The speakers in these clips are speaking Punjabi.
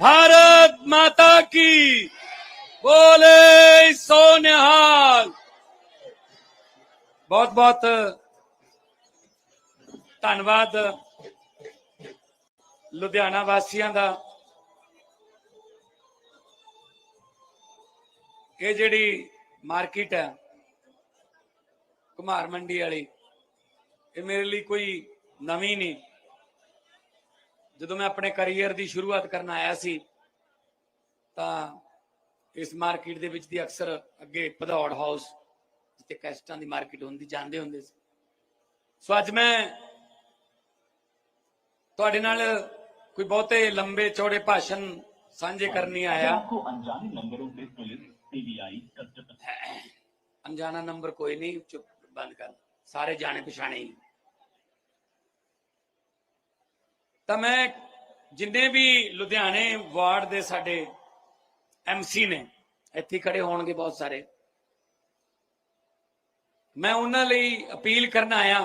भारत माता की बोले सो निहाल ਬਹੁਤ ਬਹੁਤ ਧੰਨਵਾਦ ਲੁਧਿਆਣਾ ਵਾਸੀਆਂ ਦਾ ਇਹ ਜਿਹੜੀ ਮਾਰਕੀਟ ਹੈ ਕੁਮਾਰ ਮੰਡੀ ਵਾਲੀ ਇਹ ਮੇਰੇ ਲਈ ਕੋਈ ਨਵੀਂ ਨਹੀਂ ਜਦੋਂ ਮੈਂ ਆਪਣੇ ਕੈਰੀਅਰ ਦੀ ਸ਼ੁਰੂਆਤ ਕਰਨ ਆਇਆ ਸੀ ਤਾਂ ਇਸ ਮਾਰਕੀਟ ਦੇ ਵਿੱਚ ਦੀ ਅਕਸਰ ਅੱਗੇ ਪਧੌੜ ਹਾਊਸ ਜਿੱਥੇ ਕੈਸਟਾਂ ਦੀ ਮਾਰਕੀਟ ਹੁੰਦੀ ਜਾਂਦੇ ਹੁੰਦੇ ਸੀ। ਸੋ ਅੱਜ ਮੈਂ ਤੁਹਾਡੇ ਨਾਲ ਕੋਈ ਬਹੁਤੇ ਲੰਬੇ ਚੌੜੇ ਭਾਸ਼ਣ ਸਾਂਝੇ ਕਰਨੀ ਆਇਆ। ਅਣਜਾਣਾ ਨੰਬਰ ਕੋਈ ਨਹੀਂ ਚੁੱਪ ਬੰਦ ਕਰ ਸਾਰੇ ਜਾਣੇ ਪਛਾਣੇ ਹੀ। ਤਾਂ ਮੈਂ ਜਿੰਨੇ ਵੀ ਲੁਧਿਆਣੇ ਵਾਰਡ ਦੇ ਸਾਡੇ ਐਮਸੀ ਨੇ, ਇੱਥੇ ਖੜੇ ਹੋਣਗੇ ਬਹੁਤ ਸਾਰੇ। ਮੈਂ ਉਹਨਾਂ ਲਈ ਅਪੀਲ ਕਰਨ ਆਇਆ,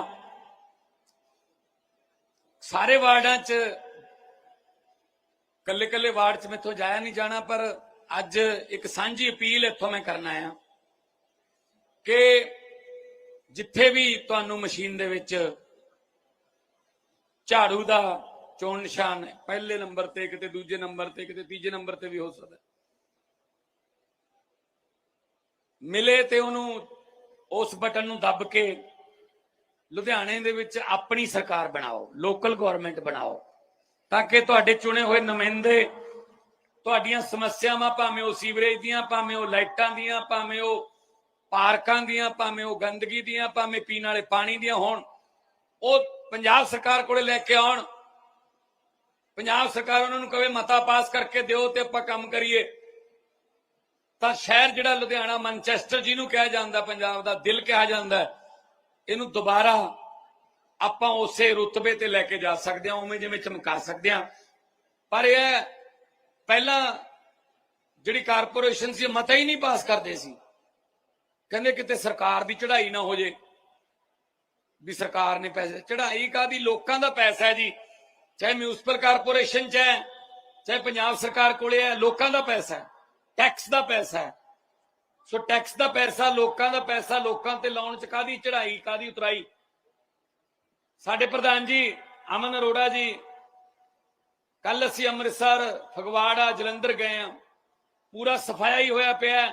ਸਾਰੇ ਵਾਰਡਾਂ 'ਚ ਕੱਲੇ ਕੱਲੇ ਵਾਰਡ 'ਚ ਮੈਥੋਂ ਜਾਇਆ ਨਹੀਂ ਜਾਣਾ, ਪਰ ਅੱਜ ਇੱਕ ਸਾਂਝੀ ਅਪੀਲ ਇੱਥੋਂ ਮੈਂ ਕਰਨ ਆਇਆ ਕਿ ਜਿੱਥੇ ਵੀ ਤੁਹਾਨੂੰ ਮਸ਼ੀਨ ਦੇ ਵਿੱਚ ਝਾੜੂ ਦਾ ਚੋਣ ਨਿਸ਼ਾਨ ਹੈ। ਪਹਿਲੇ ਨੰਬਰ ਤੇ ਕਿਤੇ ਦੂਜੇ ਨੰਬਰ ਤੇ ਕਿਤੇ ਤੀਜੇ ਨੰਬਰ ਤੇ ਵੀ ਹੋ ਸਕਦਾ ਮਿਲੇ ਤੇ ਉਹਨੂੰ ਉਸ ਬਟਨ ਨੂੰ ਦੱਬ ਕੇ ਲੁਧਿਆਣੇ ਦੇ ਵਿੱਚ ਆਪਣੀ ਸਰਕਾਰ ਬਣਾਓ ਲੋਕਲ ਗਵਰਨਮੈਂਟ ਬਣਾਓ, ਤਾਂ ਕਿ ਤੁਹਾਡੇ ਚੁਣੇ ਹੋਏ ਨੁਮਾਇੰਦੇ ਤੁਹਾਡੀਆਂ ਸਮੱਸਿਆਵਾਂ ਭਾਵੇਂ ਉਹ ਸੀਵਰੇਜ ਦੀਆਂ, ਭਾਵੇਂ ਉਹ ਲਾਈਟਾਂ ਦੀਆਂ, ਭਾਵੇਂ ਉਹ ਪਾਰਕਾਂ ਦੀਆਂ, ਭਾਵੇਂ ਉਹ ਗੰਦਗੀ ਦੀਆਂ, ਭਾਵੇਂ ਪੀਣ ਵਾਲੇ ਪਾਣੀ ਦੀਆਂ ਹੋਣ, ਉਹ ਪੰਜਾਬ ਸਰਕਾਰ ਕੋਲੇ ਲੈ ਕੇ ਆਉਣ ਪੰਜਾਬ ਸਰਕਾਰ ਉਹਨਾਂ ਨੂੰ ਕਵੇ ਮਤਾ ਪਾਸ ਕਰਕੇ ਦਿਓ ਤੇ ਆਪਾਂ ਕੰਮ ਕਰੀਏ। ਤਾਂ ਸ਼ਹਿਰ ਜਿਹੜਾ ਲੁਧਿਆਣਾ, ਮੈਨਚੈਸਟਰ ਜਿਹਨੂੰ ਕਿਹਾ ਜਾਂਦਾ ਪੰਜਾਬ ਦਾ, ਦਿਲ ਕਿਹਾ ਜਾਂਦਾ ਇਹਨੂੰ ਦੁਬਾਰਾ ਆਪਾਂ ਉਸੇ ਰੁਤਬੇ ਤੇ ਲੈ ਕੇ ਜਾ ਸਕਦੇ ਹਾਂ, ਉਵੇਂ ਜਿਵੇਂ ਚਮਕਾ ਸਕਦੇ ਹਾਂ। ਪਰ ਇਹ ਪਹਿਲਾਂ ਜਿਹੜੀ ਕਾਰਪੋਰੇਸ਼ਨ ਸੀ ਮਤਾ ਹੀ ਨਹੀਂ ਪਾਸ ਕਰਦੇ ਸੀ। ਕਹਿੰਦੇ ਕਿਤੇ ਸਰਕਾਰ ਦੀ ਚੜ੍ਹਾਈ ਨਾ ਹੋ ਜੇ, ਵੀ ਸਰਕਾਰ ਨੇ ਪੈਸੇ ਚੜ੍ਹਾਈ ਕਾਦੀ ਲੋਕਾਂ ਦਾ ਪੈਸਾ ਹੈ ਜੀ। ਚਾਹੇ ਮਿਊਨਿਸਪਲ ਕਾਰਪੋਰੇਸ਼ਨ ਚ ਹੈ, ਚਾਹੇ ਪੰਜਾਬ ਸਰਕਾਰ ਕੋਲੇ ਹੈ, ਲੋਕਾਂ ਦਾ ਪੈਸਾ ਹੈ ਟੈਕਸ ਦਾ ਪੈਸਾ ਹੈ। ਸੋ ਟੈਕਸ ਦਾ ਪੈਸਾ, ਲੋਕਾਂ ਦਾ ਪੈਸਾ, ਲੋਕਾਂ ਤੇ ਲਾਉਣ ਚ ਕਾਦੀ ਚੜਾਈ ਕਾਦੀ ਉਤਰਾਈ? ਸਾਡੇ ਪ੍ਰਧਾਨ ਜੀ, ਅਮਨ ਅਰੋੜਾ ਜੀ ਕੱਲ ਅਸੀਂ ਅੰਮ੍ਰਿਤਸਰ, ਫਗਵਾੜਾ, ਜਲੰਧਰ ਗਏ ਆ ਪੂਰਾ ਸਫਾਇਆ ਹੀ ਹੋਇਆ ਪਿਆ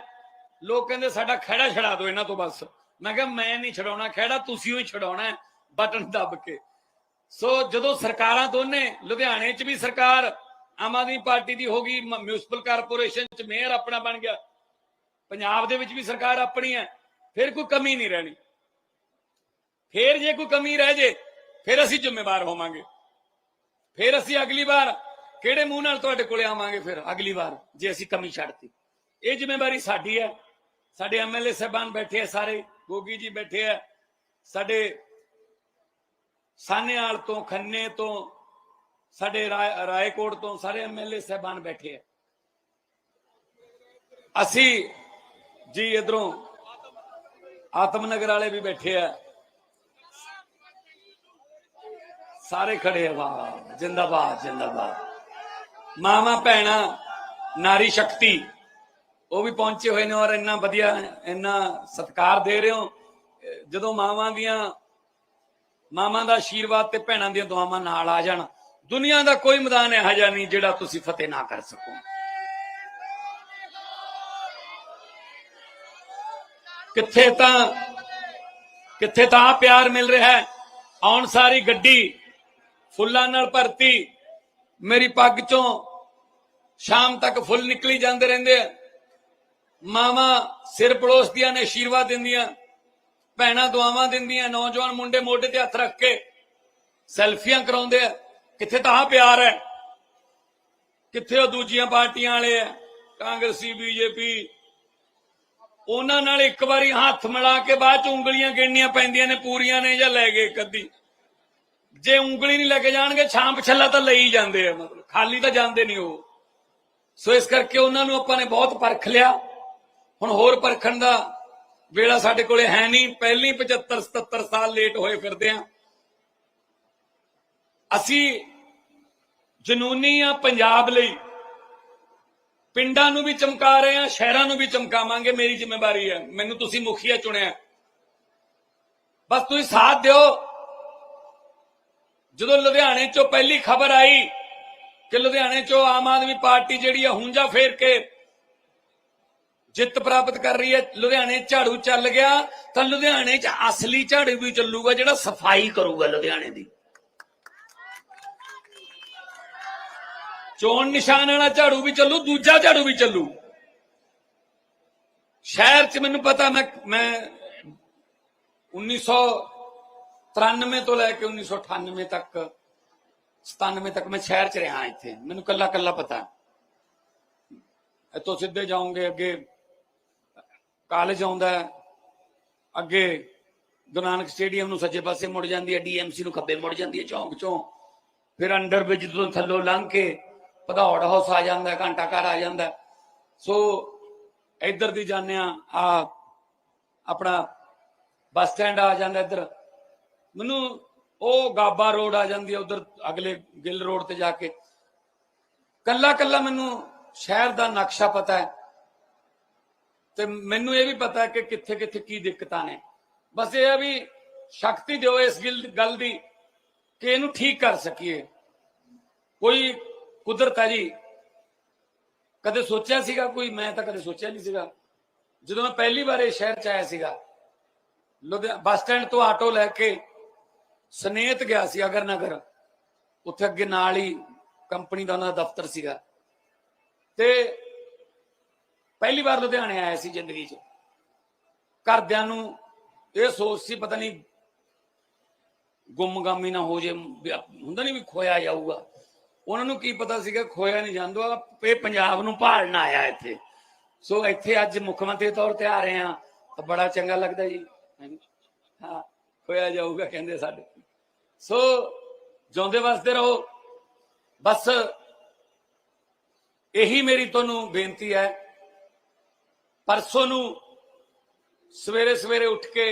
ਲੋਕ ਕਹਿੰਦੇ ਸਾਡਾ ਖਹਿੜਾ ਛਡਾ ਦਿਓ ਇਹਨਾਂ ਤੋਂ ਬਸ। ਮੈਂ ਕਿਹਾ ਮੈਂ ਨਹੀਂ ਛਡਾਉਣਾ, ਖਹਿੜਾ ਤੁਸੀਂ ਹੀ ਛਡਾਉਣਾ ਬਟਨ ਦੱਬ ਕੇ। ਸੋ ਜਦੋਂ ਸਰਕਾਰਾਂ ਦੋਨੇ, ਲੁਧਿਆਣੇ 'ਚ ਵੀ ਸਰਕਾਰ, ਆਮ ਆਦਮੀ ਪਾਰਟੀ ਦੀ ਹੋ ਗਈ, ਮ- ਮਿਊਨਿਸਪਲ ਕਾਰਪੋਰੇਸ਼ਨ 'ਚ ਮੇਅਰ ਆਪਣਾ ਬਣ ਗਿਆ। ਪੰਜਾਬ ਦੇ ਵਿੱਚ ਵੀ ਸਰਕਾਰ ਆਪਣੀ ਹੈ, ਫਿਰ ਕੋਈ ਕਮੀ ਨਹੀਂ ਰਹਿਣੀ। ਫਿਰ ਜੇ ਕੋਈ ਕਮੀ ਰਹਿ ਜੇ, ਫਿਰ ਅਸੀਂ ਜ਼ਿੰਮੇਵਾਰ ਹੋਵਾਂਗੇ। ਫਿਰ ਅਸੀਂ ਅਗਲੀ ਵਾਰ ਕਿਹੜੇ ਮੂੰਹ ਨਾਲ ਤੁਹਾਡੇ ਕੋਲੇ ਆਵਾਂਗੇ ਫਿਰ, ਅਗਲੀ ਵਾਰ, ਜੇ ਅਸੀਂ ਕਮੀ ਛੱਡਤੀ। ਇਹ ਜ਼ਿੰਮੇਵਾਰੀ ਸਾਡੀ ਹੈ। ਸਾਡੇ ਐਮਐਲਏ ਸਾਹਿਬਾਨ ਬੈਠੇ ਆ ਸਾਰੇ, ਗੋਗੀ ਜੀ ਬੈਠੇ ਆ। ਸਾਡੇ ਸਾਨੇਵਾਲ ਤੋਂ, ਖੰਨੇ ਤੋਂ, ਸਾਡੇ ਰਾਏ- ਰਾਏਕੋਟ ਤੋਂ ਸਾਰੇ ਐਮਐਲਏ ਸਾਹਿਬਾਨ ਬੈਠੇ ਆ। ਅਸੀਂ ਜੀ ਇਧਰੋਂ ਆਤਮਨਗਰ ਵਾਲੇ ਵੀ ਬੈਠੇ ਆ। ਸਾਰੇ ਖੜੇ ਆ, ਵਾਹ ਜਿੰਦਾਬਾਦ ਜਿੰਦਾਬਾਦ। ਮਾਮਾ ਭੈਣਾ, ਨਾਰੀ ਸ਼ਕਤੀ, ਉਹ ਵੀ ਪਹੁੰਚੇ ਹੋਏ ਨੇ ਔਰ ਇੰਨਾ ਵਧੀਆ, ਇੰਨਾ ਸਤਿਕਾਰ ਦੇ ਰਹੇ ਹੋ। ਜਦੋਂ ਮਾਵਾਂ ਦੀਆਂ ਮਾਵਾਂ ਦਾ ਆਸ਼ੀਰਵਾਦ ਤੇ ਭੈਣਾਂ ਦੀਆਂ ਦੁਆਵਾਂ ਨਾਲ ਆ ਜਾਣ। ਦੁਨੀਆ ਦਾ ਕੋਈ ਮੈਦਾਨ ਇਹੋ ਜਿਹਾ ਨਹੀਂ ਜਿਹੜਾ ਤੁਸੀਂ ਫਤਿਹ ਨਾ ਕਰ ਸਕੋ। ਕਿੱਥੇ ਤਾਂ ਕਿੱਥੇ ਤਾਂ ਆਹ ਪਿਆਰ ਮਿਲ ਰਿਹਾ ਹੈ? ਆਉਣ ਸਾਰੀ ਗੱਡੀ, ਫੁੱਲਾਂ ਨਾਲ ਭਰਤੀ, ਮੇਰੀ ਪੱਗ ਚੋਂ ਸ਼ਾਮ ਤੱਕ ਫੁੱਲ ਨਿਕਲੀ ਜਾਂਦੇ ਰਹਿੰਦੇ ਆ। ਮਾਵਾਂ ਸਿਰ ਪੜੋਸਦੀਆਂ ਨੇ ਆਸ਼ੀਰਵਾਦ ਦਿੰਦੀਆਂ। ਭੈਣਾ ਦੁਆਵਾਂ ਦਿੰਦੀਆਂ, ਨੌਜਵਾਨ ਮੁੰਡੇ ਮੋਢੇ ਤੇ ਹੱਥ ਰੱਖ ਕੇ ਸੈਲਫੀਆਂ ਕਰਾਉਂਦੇ ਆ। ਕਿੱਥੇ ਤਾਂ ਆਹ ਪਿਆਰ ਹੈ? ਕਿੱਥੇ ਉਹ ਦੂਜੀਆਂ ਪਾਰਟੀਆਂ ਵਾਲੇ ਆ? ਕਾਂਗਰਸੀ, ਬੀਜੇਪੀ। ਉਹਨਾਂ ਨਾਲ ਇੱਕ ਵਾਰੀ ਹੱਥ ਮਿਲਾ ਕੇ ਬਾਅਦ ਚ ਉਂਗਲੀਆਂ ਗਿਣਨੀਆਂ ਪੈਂਦੀਆਂ ਨੇ, ਪੂਰੀਆਂ ਨੇ ਜਾਂ ਲੈ ਗਏ ਕਦੀ ਜੇ ਉਂਗਲੀ ਨਹੀਂ ਲੈ ਕੇ ਜਾਣਗੇ, ਛਾਂਪ ਛੱਲਾ ਤਾਂ ਲਈ ਜਾਂਦੇ ਆ, ਮਤਲਬ ਖਾਲੀ ਤਾਂ ਜਾਂਦੇ ਨਹੀਂ ਉਹ। ਸੋ ਇਸ ਕਰਕੇ ਉਹਨਾਂ ਨੂੰ ਆਪਾਂ ਨੇ ਬਹੁਤ ਪਰਖ ਲਿਆ। ਹੁਣ ਹੋਰ ਪਰਖਣ ਦਾ ਵੇਲਾ ਸਾਡੇ ਕੋਲੇ ਹੈ ਨਹੀਂ, ਪਹਿਲੀ 75 77 ਸਾਲ ਲੇਟ ਹੋਏ ਫਿਰਦੇ ਆ। ਅਸੀਂ ਜਨੂਨੀ ਆ ਪੰਜਾਬ ਲਈ। ਪਿੰਡਾਂ ਨੂੰ ਵੀ ਚਮਕਾ ਰਹੇ ਹਾਂ ਸ਼ਹਿਰਾਂ ਨੂੰ ਵੀ ਚਮਕਾਵਾਂਗੇ, ਮੇਰੀ ਜ਼ਿੰਮੇਵਾਰੀ ਹੈ ਮੈਨੂੰ ਤੁਸੀਂ ਮੁਖੀਆ ਚੁਣਿਆ। ਬਸ ਤੁਸੀਂ ਸਾਥ ਦਿਓ। ਜਦੋਂ ਲੁਧਿਆਣੇ ਚੋਂ ਪਹਿਲੀ ਖਬਰ ਆਈ ਕਿ ਲੁਧਿਆਣੇ ਚੋਂ ਆਮ ਆਦਮੀ ਪਾਰਟੀ ਜਿਹੜੀ ਆ ਹੁੰਜਾ ਫੇਰ ਕੇ ਜਿੱਤ ਪ੍ਰਾਪਤ ਕਰ ਰਹੀ ਹੈ। ਲੁਧਿਆਣੇ ਝਾੜੂ ਚੱਲ ਗਿਆ। ਤਾਂ ਲੁਧਿਆਣੇ 'ਚ ਅਸਲੀ ਝਾੜੂ ਵੀ ਚੱਲੂਗਾ ਜਿਹੜਾ ਸਫ਼ਾਈ ਕਰੂਗਾ ਲੁਧਿਆਣੇ ਦੀ। ਚੋਣ ਨਿਸ਼ਾਨ ਵਾਲਾ ਝਾੜੂ ਵੀ ਚੱਲੂ, ਦੂਜਾ ਝਾੜੂ ਵੀ ਚੱਲੂ। ਸ਼ਹਿਰ 'ਚ ਮੈਨੂੰ ਪਤਾ, ਮੈਂ ਮੈਂ 1993 ਤੋਂ ਲੈ ਕੇ 1998 ਤੱਕ 97 ਤੱਕ ਮੈਂ ਸ਼ਹਿਰ 'ਚ ਰਿਹਾ ਇੱਥੇ। ਮੈਨੂੰ ਕੱਲਾ ਕੱਲਾ ਪਤਾ। ਇੱਥੋਂ ਸਿੱਧੇ ਜਾਓਗੇ ਅੱਗੇ ਕਾਲਜ ਆਉਂਦਾ ਅੱਗੇ ਗੁਰੂ ਨਾਨਕ ਸਟੇਡੀਅਮ ਨੂੰ ਸੱਜੇ ਪਾਸੇ ਮੁੜ ਜਾਂਦੀ ਹੈ, ਡੀਐਮਸੀ ਨੂੰ ਖੱਬੇ ਮੁੜ ਜਾਂਦੀ ਹੈ, ਚੌਂਕ ਚੋਂ। ਫਿਰ ਅੰਡਰ ਬ੍ਰਿਜ ਤੋਂ ਥੱਲੋਂ ਲੰਘ ਕੇ ਭਦੌੜ ਹਾਊਸ ਆ ਜਾਂਦਾ, ਘੰਟਾ ਘਰ ਆ ਜਾਂਦਾ। ਸੋ ਇੱਧਰ ਦੀ ਜਾਂਦੇ ਆ ਆ ਆਪਣਾ ਬੱਸ ਸਟੈਂਡ ਆ ਜਾਂਦਾ ਇੱਧਰ। ਮੈਨੂੰ ਉਹ ਗਾਬਾ ਰੋਡ ਆ ਜਾਂਦੀ ਹੈ, ਉਧਰ ਅਗਲੇ ਗਿੱਲ ਰੋਡ ਤੇ ਜਾ ਕੇ। ਕੱਲਾ ਕੱਲਾ ਮੈਨੂੰ ਸ਼ਹਿਰ ਦਾ ਨਕਸ਼ਾ ਪਤਾ ਹੈ। ਤੇ ਮੈਨੂੰ ਇਹ ਵੀ ਪਤਾ ਕਿ ਕਿੱਥੇ ਕਿੱਥੇ ਕੀ ਦਿੱਕਤਾਂ ਨੇ। ਬਸ ਇਹ ਆ ਵੀ ਸ਼ਕਤੀ ਦਿਓ ਇਸ ਗੱਲ ਦੀ ਕਿ ਇਹਨੂੰ ਠੀਕ ਕਰ ਸਕੀਏ। ਕੋਈ ਕੁਦਰਤ ਹੈ ਜੀ। ਕਦੇ ਸੋਚਿਆ ਸੀਗਾ ਕੋਈ? ਮੈਂ ਤਾਂ ਕਦੇ ਸੋਚਿਆ ਨਹੀਂ ਸੀਗਾ। ਜਦੋਂ ਮੈਂ ਪਹਿਲੀ ਵਾਰ ਇਹ ਸ਼ਹਿਰ ਚ ਆਇਆ ਸੀਗਾ ਲੁਧਿਆਣਾ ਬੱਸ ਸਟੈਂਡ ਤੋਂ ਆਟੋ ਲੈ ਕੇ ਸਨੇਤ ਗਿਆ ਸੀ ਅਗਰ ਨਗਰ ਉੱਥੇ ਅੱਗੇ ਨਾਲ ਹੀ ਕੰਪਨੀ ਦਾ ਉਹਨਾਂ ਦਾ ਦਫ਼ਤਰ ਸੀਗਾ। ਤੇ ਪਹਿਲੀ ਵਾਰ ਲੁਧਿਆਣੇ ਆਇਆ ਸੀ ਜ਼ਿੰਦਗੀ 'ਚ। ਘਰਦਿਆਂ ਨੂੰ ਇਹ ਸੋਚ ਸੀ, ਪਤਾ ਨਹੀਂ ਗੁੰਮਗਾਮੀ ਨਾ ਹੋ ਜੇ ਹੁੰਦਾ ਨਹੀਂ ਵੀ ਖੋਇਆ ਜਾਊਗਾ। ਉਹਨਾਂ ਨੂੰ ਕੀ ਪਤਾ ਸੀਗਾ, ਖੋਇਆ ਨਹੀਂ ਜਾਂਦਾ ਇਹ ਪੰਜਾਬ ਨੂੰ ਭਾਲਣ ਆਇਆ ਇੱਥੇ। ਸੋ ਇੱਥੇ ਅੱਜ ਮੁੱਖ ਮੰਤਰੀ ਤੌਰ ਤੇ ਆ ਰਹੇ ਆ ਤਾਂ ਬੜਾ ਚੰਗਾ ਲੱਗਦਾ ਜੀ। ਹਾਂ, ਖੋਇਆ ਜਾਊਗਾ, ਕਹਿੰਦੇ ਸਾਡੇ। ਸੋ ਜਿਉਂਦੇ ਵਸਦੇ ਰਹੋ। ਬਸ ਇਹੀ ਮੇਰੀ ਤੁਹਾਨੂੰ ਬੇਨਤੀ ਹੈ। ਪਰਸੋਂ ਨੂੰ ਸਵੇਰੇ ਸਵੇਰੇ ਉੱਠ ਕੇ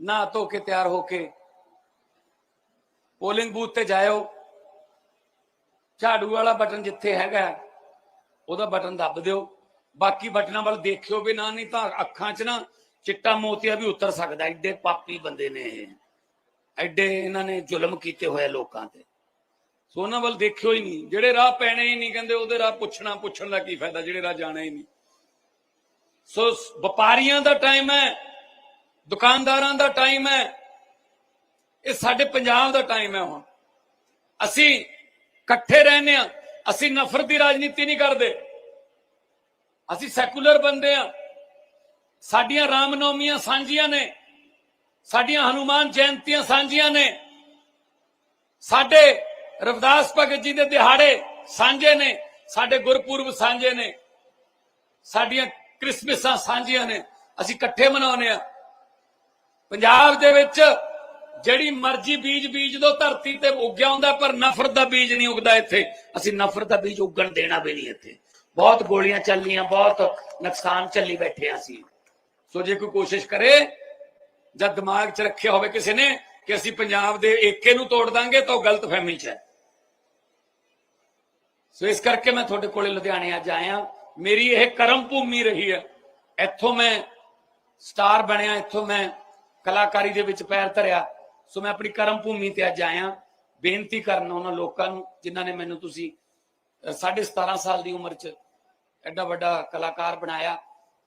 ਨਹਾ ਧੋ ਕੇ ਤਿਆਰ ਹੋ ਕੇ ਪੋਲਿੰਗ ਬੂਥ ਤੇ ਜਾਇਓ। ਝਾੜੂ ਵਾਲਾ ਬਟਨ ਜਿੱਥੇ ਹੈਗਾ, ਉਹਦਾ ਬਟਨ ਦੱਬ ਦਿਓ। ਬਾਕੀ ਬਟਨਾਂ ਵੱਲ ਦੇਖਿਓ ਵੀ ਨਾ, ਨਹੀਂ ਤਾਂ ਅੱਖਾਂ 'ਚ ਨਾ ਚਿੱਟਾ ਮੋਤੀਆ ਵੀ ਉਤਰ ਸਕਦਾ। ਐਡੇ ਪਾਪੀ ਬੰਦੇ ਨੇ ਇਹ। ਐਡੇ ਇਹਨਾਂ ਨੇ ਜ਼ੁਲਮ ਕੀਤੇ ਹੋਏ ਲੋਕਾਂ ਤੇ। ਸੋ ਉਹਨਾਂ ਵੱਲ ਦੇਖਿਓ ਹੀ ਨਹੀਂ। ਜਿਹੜੇ ਰਾਹ ਪੈਣੇ ਹੀ ਨਹੀਂ, ਕਹਿੰਦੇ ਉਹਦੇ ਰਾਹ ਪੁੱਛਣਾ ਪੁੱਛਣ ਦਾ ਕੀ ਫਾਇਦਾ? ਜਿਹੜੇ ਰਾਹ ਜਾਣਾ ਹੀ ਨਹੀਂ। ਸੋ ਵਪਾਰੀਆਂ ਦਾ ਟਾਈਮ ਹੈ, ਦੁਕਾਨਦਾਰਾਂ ਦਾ ਟਾਈਮ ਹੈ, ਇਹ ਸਾਡੇ ਪੰਜਾਬ ਦਾ ਟਾਈਮ ਹੈ ਹੁਣ। ਅਸੀਂ ਇਕੱਠੇ ਰਹਿੰਦੇ ਆ ਅਸੀਂ ਨਫ਼ਰਤ ਦੀ ਰਾਜਨੀਤੀ ਨਹੀਂ ਕਰਦੇ। ਅਸੀਂ ਸੈਕੂਲਰ ਬੰਦੇ ਆ ਸਾਡੀਆਂ ਰਾਮਨੌਮੀਆਂ ਸਾਂਝੀਆਂ ਨੇ, ਸਾਡੀਆਂ ਹਨੂਮਾਨ ਜਯੰਤੀਆਂ ਸਾਂਝੀਆਂ ਨੇ। ਸਾਡੇ ਰਵਿਦਾਸ ਭਗਤ ਜੀ ਦੇ ਦਿਹਾੜੇ ਸਾਂਝੇ ਨੇ, ਸਾਡੇ ਗੁਰਪੁਰਬ ਸਾਂਝੇ ਨੇ। ਸਾਡੀਆਂ ਕ੍ਰਿਸਮਸਾਂ ਸਾਂਝੀਆਂ ਨੇ, ਅਸੀਂ ਇਕੱਠੇ ਮਨਾਉਂਦੇ ਆ ਪੰਜਾਬ ਦੇ ਵਿੱਚ ਜਿਹੜੀ ਮਰਜ਼ੀ ਬੀਜ ਬੀਜ ਦੋ, ਧਰਤੀ ਤੇ ਉੱਗਿਆ ਹੁੰਦਾ, ਪਰ ਨਫ਼ਰਤ ਦਾ ਬੀਜ ਨਹੀਂ ਉੱਗਦਾ ਇੱਥੇ। ਅਸੀਂ ਨਫ਼ਰਤ ਦਾ ਬੀਜ ਉੱਗਣ ਦੇਣਾ ਵੀ ਨਹੀਂ ਇੱਥੇ। ਬਹੁਤ ਗੋਲੀਆਂ ਚੱਲੀਆਂ ਬਹੁਤ ਨੁਕਸਾਨ ਚੱਲੀ ਬੈਠੇ ਹਾਂ ਅਸੀਂ। ਸੋ ਜੇ ਕੋਈ ਕੋਸ਼ਿਸ਼ ਕਰੇ, ਜਾਂ ਦਿਮਾਗ 'ਚ ਰੱਖਿਆ ਹੋਵੇ ਕਿਸੇ ਨੇ, ਕਿ ਅਸੀਂ ਪੰਜਾਬ ਦੇ ਏਕੇ ਨੂੰ ਤੋੜ ਦਾਂਗੇ, ਤਾਂ ਉਹ ਗਲਤ ਫਹਿਮੀ 'ਚ ਹੈ। ਸੋ ਇਸ ਕਰਕੇ ਮੈਂ ਤੁਹਾਡੇ ਕੋਲੇ ਲੁਧਿਆਣੇ ਅੱਜ ਆਇਆ। ਮੇਰੀ ਇਹ ਕਰਮ ਭੂਮੀ ਰਹੀ ਹੈ। ਇੱਥੋਂ ਮੈਂ ਸਟਾਰ ਬਣਿਆ ਇੱਥੋਂ ਮੈਂ ਕਲਾਕਾਰੀ ਦੇ ਵਿੱਚ ਪੈਰ ਧਰਿਆ। ਸੋ ਮੈਂ ਆਪਣੀ ਕਰਮ ਭੂਮੀ ਤੇ ਅੱਜ ਆਇਆ। ਬੇਨਤੀ ਕਰਨ ਉਹਨਾਂ ਲੋਕਾਂ ਨੂੰ ਜਿਨ੍ਹਾਂ ਨੇ ਮੈਨੂੰ ਤੁਸੀਂ ਅਹ, ਸਾਢੇ 17 ਸਾਲ ਦੀ ਉਮਰ 'ਚ ਐਡਾ ਵੱਡਾ ਕਲਾਕਾਰ ਬਣਾਇਆ।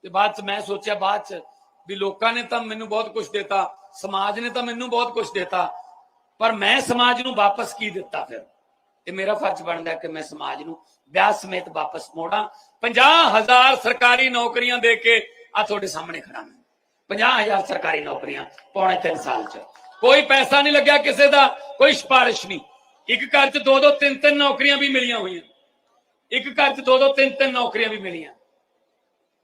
ਤੇ ਬਾਅਦ 'ਚ ਮੈਂ ਸੋਚਿਆ ਬਾਅਦ 'ਚ ਵੀ ਲੋਕਾਂ ਨੇ ਤਾਂ ਮੈਨੂੰ ਬਹੁਤ ਕੁਝ ਦਿੱਤਾ ਸਮਾਜ ਨੇ ਤਾਂ ਮੈਨੂੰ ਬਹੁਤ ਕੁਝ ਦਿੱਤਾ। ਪਰ ਮੈਂ ਸਮਾਜ ਨੂੰ ਵਾਪਸ ਕੀ ਦਿੱਤਾ ਫਿਰ? ਇਹ ਮੇਰਾ ਫਰਜ਼ ਬਣਦਾ ਕਿ ਮੈਂ ਸਮਾਜ ਨੂੰ ਵਿਆਹ ਸਮੇਤ ਵਾਪਸ ਮੋੜਾਂ। 50000 ਸਰਕਾਰੀ ਨੌਕਰੀਆਂ ਦੇ ਕੇ ਆ ਤੁਹਾਡੇ ਸਾਹਮਣੇ ਖੜਾ ਮੈਂ। 50000 ਸਰਕਾਰੀ ਨੌਕਰੀਆਂ ਪੌਣੇ 3 ਸਾਲ ਚ। ਕੋਈ ਪੈਸਾ ਨਹੀਂ ਲੱਗਿਆ ਕਿਸੇ ਦਾ, ਕੋਈ ਸਿਫਾਰਿਸ਼ ਨਹੀਂ। ਇੱਕ ਘਰ ਚ ਦੋ ਦੋ ਤਿੰਨ ਤਿੰਨ ਨੌਕਰੀਆਂ ਵੀ ਮਿਲੀਆਂ ਹੋਈਆਂ। ਇੱਕ ਘਰ ਚ ਦੋ ਦੋ ਤਿੰਨ ਤਿੰਨ ਨੌਕਰੀਆਂ ਵੀ ਮਿਲੀਆਂ।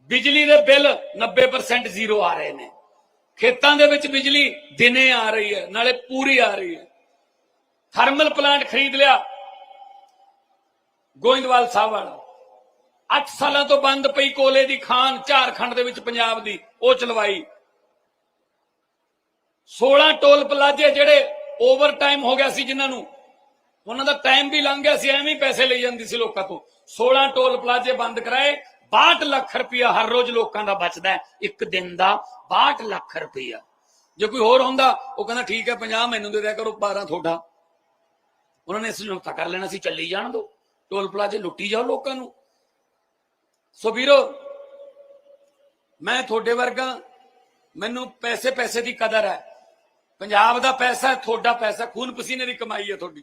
ਬਿਜਲੀ ਦੇ ਬਿੱਲ 90% ਜ਼ੀਰੋ ਆ ਰਹੇ ਨੇ। ਖੇਤਾਂ ਦੇ ਵਿੱਚ ਬਿਜਲੀ ਦਿਨੇ ਆ ਰਹੀ ਹੈ, ਨਾਲੇ ਪੂਰੀ ਆ ਰਹੀ ਹੈ। ਥਰਮਲ ਪਲਾਂਟ ਖਰੀਦ ਲਿਆ। ਗੋਇੰਦਵਾਲ ਸਾਹਿਬ ਵਾਲਾ। 8 ਸਾਲਾਂ ਤੋਂ ਬੰਦ ਪਈ ਕੋਲੇ ਦੀ ਖਾਨ ਝਾਰਖੰਡ ਦੇ ਵਿੱਚ ਪੰਜਾਬ ਦੀ, ਉਹ ਚਲਵਾਈ। 16 ਟੋਲ ਪਲਾਜੇ ਜਿਹੜੇ ਓਵਰ ਟਾਈਮ ਹੋ ਗਿਆ ਸੀ ਜਿਨ੍ਹਾਂ ਨੂੰ, ਉਹਨਾਂ ਦਾ ਟਾਈਮ ਵੀ ਲੰਘ ਗਿਆ ਸੀ, ਐਵੇਂ ਹੀ ਪੈਸੇ ਲਈ ਜਾਂਦੀ ਸੀ ਲੋਕਾਂ ਤੋਂ। 16 ਟੋਲ ਪਲਾਜ਼ੇ ਬੰਦ ਕਰਾਏ 62 ਲੱਖ ਰੁਪਇਆ ਹਰ ਰੋਜ਼ ਲੋਕਾਂ ਦਾ ਬਚਦਾ ਇੱਕ ਦਿਨ ਦਾ 62 ਲੱਖ ਰੁਪਇਆ। ਜੇ ਕੋਈ ਹੋਰ ਹੁੰਦਾ, ਉਹ ਕਹਿੰਦਾ, ਠੀਕ ਹੈ 50 ਮੈਨੂੰ ਦੇ ਦਿਆ ਕਰੋ 12 ਤੁਹਾਡਾ। ਉਹਨਾਂ ਨੇ ਸਮਝੌਤਾ ਕਰ ਲੈਣਾ ਸੀ, ਚੱਲੀ ਜਾਣ ਦੋ। ਟੋਲ ਪਲਾਜ਼ੇ ਲੁੱਟੀ ਜਾਓ ਲੋਕਾਂ ਨੂੰ। ਸੋ ਵੀਰੋ, ਮੈਂ ਤੁਹਾਡੇ ਵਰਗਾ ਮੈਨੂੰ ਪੈਸੇ ਪੈਸੇ ਦੀ ਕਦਰ ਹੈ। ਪੰਜਾਬ ਦਾ ਪੈਸਾ ਹੈ, ਤੁਹਾਡਾ ਪੈਸਾ ਖੂਨ ਪਸੀਨੇ ਦੀ ਕਮਾਈ ਹੈ ਤੁਹਾਡੀ।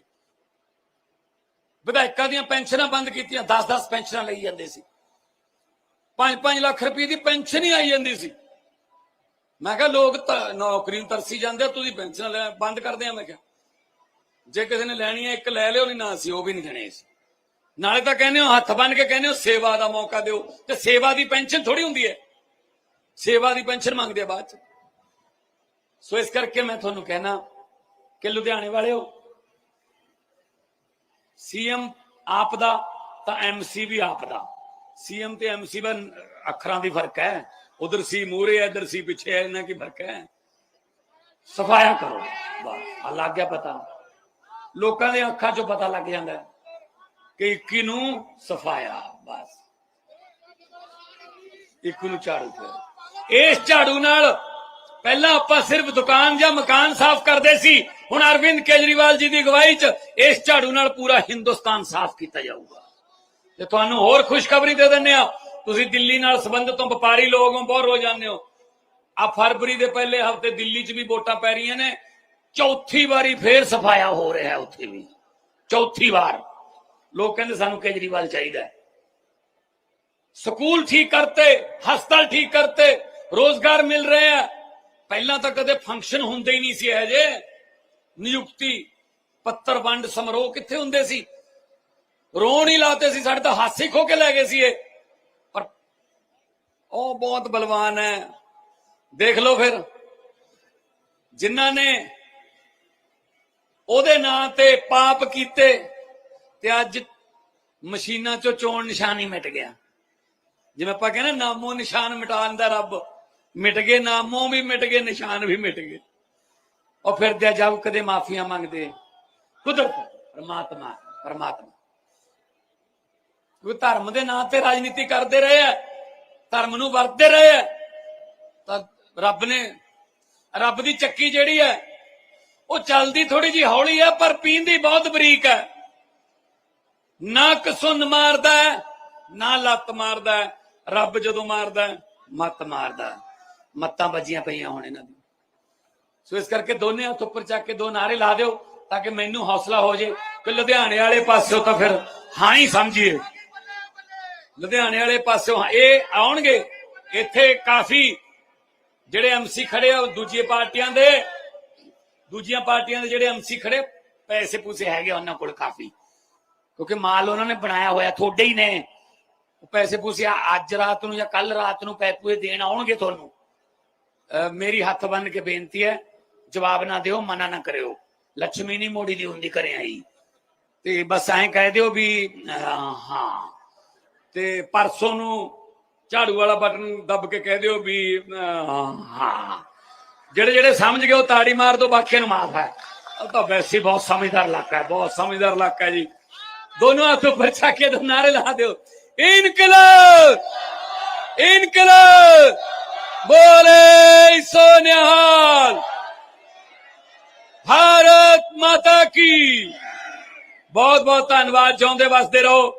ਵਿਧਾਇਕਾਂ ਦੀਆਂ ਪੈਨਸ਼ਨਾਂ ਬੰਦ ਕੀਤੀਆਂ 10-10 ਪੈਨਸ਼ਨਾਂ ਲਈ ਜਾਂਦੇ ਸੀ। 5-5 ਲੱਖ ਰੁਪਏ ਦੀ ਪੈਨਸ਼ਨ ਹੀ ਆਈ ਜਾਂਦੀ ਸੀ। ਮੈਂ ਕਿਹਾ, ਲੋਕ ਨੌਕਰੀ ਨੂੰ ਤਰਸੀ ਜਾਂਦੇ ਤੁਸੀਂ ਪੈਨਸ਼ਨ ਲੈ, ਬੰਦ ਕਰਦੇ ਆ? ਮੈਂ ਕਿਹਾ, ਜੇ ਕਿਸੇ ਨੇ ਲੈਣੀ ਹੈ, ਇੱਕ ਲੈ ਲਿਓ, ਨਹੀਂ ਨਾ ਸੀ ਉਹ ਵੀ ਨਹੀਂ ਦੇਣੇ ਸੀ। ਨਾਲੇ ਤਾਂ ਕਹਿੰਦੇ ਹੋ, ਹੱਥ ਬੰਨ ਕੇ ਕਹਿੰਦੇ ਹੋ, ਸੇਵਾ ਦਾ ਮੌਕਾ ਦਿਓ। ਤੇ ਸੇਵਾ ਦੀ ਪੈਨਸ਼ਨ ਥੋੜੀ ਹੁੰਦੀ ਹੈ। ਸੇਵਾ ਦੀ ਪੈਨਸ਼ਨ ਮੰਗਦੇ ਆ ਬਾਅਦ ਚ। ਸੋ ਇਸ ਕਰਕੇ ਮੈਂ ਤੁਹਾਨੂੰ ਕਹਿਣਾ ਕਿ ਲੁਧਿਆਣੇ ਵਾਲਿਓ, ਸੀਐਮ ਆਪ ਦਾ ਤਾਂ ਐਮਸੀ ਵੀ ਆਪ ਦਾ ਸੀਐਮ ਤੇ ਐਮਸੀ ਦਾ ਅੱਖਰਾਂ ਦੀ ਫ਼ਰਕ ਹੈ। ਉਧਰ ਸੀ ਮੂਰੇ ਹੈ ਇਧਰ ਸੀ ਪਿੱਛੇ, ਇਹਨਾਂ ਕੀ ਫ਼ਰਕ ਹੈ? ਸਫਾਇਆ ਕਰੋ। ਬਸ, ਆ ਲੱਗ ਗਿਆ ਪਤਾ। ਲੋਕਾਂ ਦੇ ਅੱਖਾਂ 'ਚੋਂ ਪਤਾ ਲੱਗ ਜਾਂਦਾ ਹੈ। ਕਿ ਇੱਕੀ ਨੂੰ ਸਫਾਇਆ, ਬਸ। ਇੱਕ ਨੂੰ ਝਾੜੂ ਫਿਰ ਇਸ ਝਾੜੂ ਨਾਲ ਪਹਿਲਾਂ ਆਪਾਂ ਸਿਰਫ ਦੁਕਾਨ ਜਾਂ ਮਕਾਨ ਸਾਫ਼ ਕਰਦੇ ਸੀ। ਹੁਣ ਅਰਵਿੰਦ ਕੇਜਰੀਵਾਲ ਜੀ ਦੀ ਅਗਵਾਈ 'ਚ ਇਸ ਝਾੜੂ ਨਾਲ ਪੂਰਾ ਹਿੰਦੁਸਤਾਨ ਸਾਫ਼ ਕੀਤਾ ਜਾਊਗਾ। ਤੇ ਤੁਹਾਨੂੰ ਹੋਰ ਖੁਸ਼ਖਬਰੀ ਦੇ ਦਿੰਨੇ ਆ ਤੁਸੀਂ ਦਿੱਲੀ ਨਾਲ ਸੰਬੰਧਿਤ ਹੋ, ਵਪਾਰੀ ਲੋਕ ਹੋ, ਬਹੁਤ ਰੋ ਜਾਂਦੇ ਹੋ। ਆ ਫਰਵਰੀ ਦੇ ਪਹਿਲੇ ਹਫ਼ਤੇ ਦਿੱਲੀ 'ਚ ਵੀ ਵੋਟਾਂ ਪੈ ਰਹੀਆਂ ਨੇ। ਚੌਥੀ ਵਾਰੀ ਫੇਰ ਸਫਾਇਆ ਹੋ ਰਿਹਾ ਉੱਥੇ ਵੀ। ਚੌਥੀ ਵਾਰ। ਲੋਕ ਕਹਿੰਦੇ ਸਾਨੂੰ ਕੇਜਰੀਵਾਲ ਚਾਹੀਦਾ ਸਕੂਲ ਠੀਕ ਕਰਤੇ, ਹਸਪਤਾਲ ਠੀਕ ਕਰਤੇ, ਰੋਜ਼ਗਾਰ ਮਿਲ ਰਿਹਾ ਹੈ। ਪਹਿਲਾਂ ਤਾਂ ਕਦੇ ਫੰਕਸ਼ਨ ਹੁੰਦੇ ਹੀ ਨਹੀਂ ਸੀ ਇਹ ਜੇ ਨਿਯੁਕਤੀ ਪੱਤਰ ਵੰਡ ਸਮਾਰੋਹ ਕਿੱਥੇ ਹੁੰਦੇ ਸੀ? ਰੋਣ ਹੀ ਲਾਤੇ ਸੀ, ਸਾਡੇ ਤਾਂ ਹਾਸੇ ਖੋ ਕੇ ਲੈ ਗਏ ਸੀ ਇਹ। ਪਰ ਉਹ ਬਹੁਤ ਬਲਵਾਨ ਹੈ। ਦੇਖ ਲਓ ਫਿਰ। ਜਿਨ੍ਹਾਂ ਨੇ ਉਹਦੇ ਨਾਂ ਤੇ ਪਾਪ ਕੀਤੇ ਤੇ ਅੱਜ ਮਸ਼ੀਨਾਂ ਚੋਂ ਚੋਣ ਨਿਸ਼ਾਨ ਹੀ ਮਿਟ ਗਿਆ। ਜਿਵੇਂ ਆਪਾਂ ਕਹਿੰਦੇ ਨਾਮੋ ਨਿਸ਼ਾਨ ਮਿਟਾਉਣ ਦਾ ਰੱਬ ਮਿਟ ਗਏ, ਨਾਮੋਂ ਵੀ ਮਿਟ ਗਏ, ਨਿਸ਼ਾਨ ਵੀ ਮਿਟ ਗਏ। ਉਹ ਫਿਰਦੇ ਆ, ਜਦ ਕਦੇ ਮਾਫੀਆਂ ਮੰਗਦੇ ਕੁਦਰਤ, ਪਰਮਾਤਮਾ ਪਰਮਾਤਮਾ। ਉਹ ਧਰਮ ਦੇ ਨਾਂ ਤੇ ਰਾਜਨੀਤੀ ਕਰਦੇ ਰਹੇ ਆ, ਧਰਮ ਨੂੰ ਵਰਤਦੇ ਰਹੇ ਆ, ਤਾਂ ਰੱਬ ਨੇ, ਰੱਬ ਦੀ ਚੱਕੀ ਜਿਹੜੀ ਹੈ ਉਹ ਚੱਲਦੀ ਥੋੜੀ ਜੀ ਹੌਲੀ ਹੈ ਪਰ ਪੀਂਦੀ ਬਹੁਤ ਬਰੀਕ ਹੈ ਨਾ ਕਸੁੰਨ ਮਾਰਦਾ ਨਾ ਲੱਤ ਮਾਰਦਾ ਰੱਬ ਜਦੋਂ ਮਾਰਦਾ ਮੱਤ ਮਾਰਦਾ ਹੈ। ਮੱਤਾਂ ਵੱਜੀਆਂ ਪਈਆਂ ਹੁਣ ਇਹਨਾਂ ਦੀ ਸੋ ਇਸ ਕਰਕੇ ਦੋਨੇ ਹੱਥ ਉੱਪਰ ਚੱਕ ਕੇ ਦੋ ਨਾਰੇ ਲਾ ਦਿਓ ਤਾਂ ਕਿ ਮੈਨੂੰ ਹੌਸਲਾ ਹੋ ਜੇ ਕਿ ਲੁਧਿਆਣੇ ਵਾਲੇ ਪਾਸਿਓ ਤਾਂ ਫਿਰ ਹਾਂ ਹੀ ਸਮਝੀਏ। ਲੁਧਿਆਣੇ ਵਾਲੇ ਪਾਸਿਓ ਇਹ ਆਉਣਗੇ। ਇੱਥੇ ਕਾਫੀ ਜਿਹੜੇ ਐਮਸੀ ਖੜੇ ਆ, ਉਹ ਦੂਜੀਆਂ ਪਾਰਟੀਆਂ ਦੇ, ਦੂਜੀਆਂ ਪਾਰਟੀਆਂ ਦੇ ਜਿਹੜੇ ਐਮਸੀ ਖੜੇ, ਪੈਸੇ ਪੂਸੇ ਹੈਗੇ ਉਹਨਾਂ ਕੋਲ ਕਾਫੀ। ਕਿਉਂਕਿ ਮਾਲ ਉਹਨਾਂ ਨੇ ਬਣਾਇਆ ਹੋਇਆ, ਤੁਹਾਡੇ ਹੀ ਨੇ। ਪੈਸੇ ਪੂਸੇ ਅੱਜ ਰਾਤ ਨੂੰ ਜਾਂ ਕੱਲ ਰਾਤ ਨੂੰ ਪੈਸੇ ਦੇਣ ਆਉਣਗੇ ਤੁਹਾਨੂੰ। ਮੇਰੀ ਹੱਥ ਬੰਨ ਕੇ ਬੇਨਤੀ ਹੈ, ਜਵਾਬ ਨਾ ਦਿਓ, ਮਨਾ ਨਾ ਕਰਿਓ। ਲక్ష్ਮੀ ਨਹੀਂ ਮੋੜੀ ਦੀ ਹੁੰਦੀ ਕਰੇ ਆਈ। ਤੇ ਬਸ ਐਂ ਕਹਿ ਦਿਓ ਵੀ ਹਾਂ। ਤੇ ਪਰਸੋਂ ਨੂੰ ਝਾੜੂ ਵਾਲਾ ਬਟਨ ਦੱਬ ਕੇ ਕਹਿ ਦਿਓ ਵੀ ਹਾਂ। ਜਿਹੜੇ ਜਿਹੜੇ ਸਮਝ ਗਏ ਉਹ ਤਾੜੀ ਮਾਰ ਦੋ, ਬਾਕੀਆਂ ਨੂੰ ਮਾਫ ਹੈ ਉਹ ਤਾਂ ਵੈਸੇ ਬਹੁਤ ਸਮਝਦਾਰ ਇਲਾਕਾ ਹੈ, ਬਹੁਤ ਸਮਝਦਾਰ ਇਲਾਕਾ ਹੈ ਜੀ। ਦੋਨੋਂ ਹੱਥ ਉੱਪਰ ਚੱਕ ਕੇ ਦੋ ਨਾਰੇ ਲਾ ਦਿਓ। ਇਨਕਲਾਬ! ਇਨਕਲਾਬ! ਬੋਲੇ ਸੋਨਿਹਾਲ ਭਾਰਤ ਮਾਤਾ ਕੀ। ਬਹੁਤ ਬਹੁਤ ਧੰਨਵਾਦ। ਜਿਉਂਦੇ ਵਸਦੇ ਰਹੋ,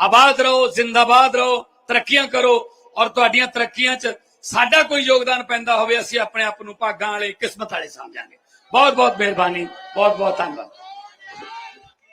ਆਬਾਦ ਰਹੋ, ਜ਼ਿੰਦਾਬਾਦ ਰਹੋ, ਤਰੱਕੀਆਂ ਕਰੋ ਔਰ ਤੁਹਾਡੀਆਂ ਤਰੱਕੀਆਂ 'ਚ ਸਾਡਾ ਕੋਈ ਯੋਗਦਾਨ ਪੈਂਦਾ ਹੋਵੇ, ਅਸੀਂ ਆਪਣੇ ਆਪ ਨੂੰ ਭਾਗਾਂ ਵਾਲੇ ਕਿਸਮਤ ਵਾਲੇ ਸਮਝਾਂਗੇ। ਬਹੁਤ ਬਹੁਤ ਮਿਹਰਬਾਨੀ, ਬਹੁਤ ਬਹੁਤ ਧੰਨਵਾਦ।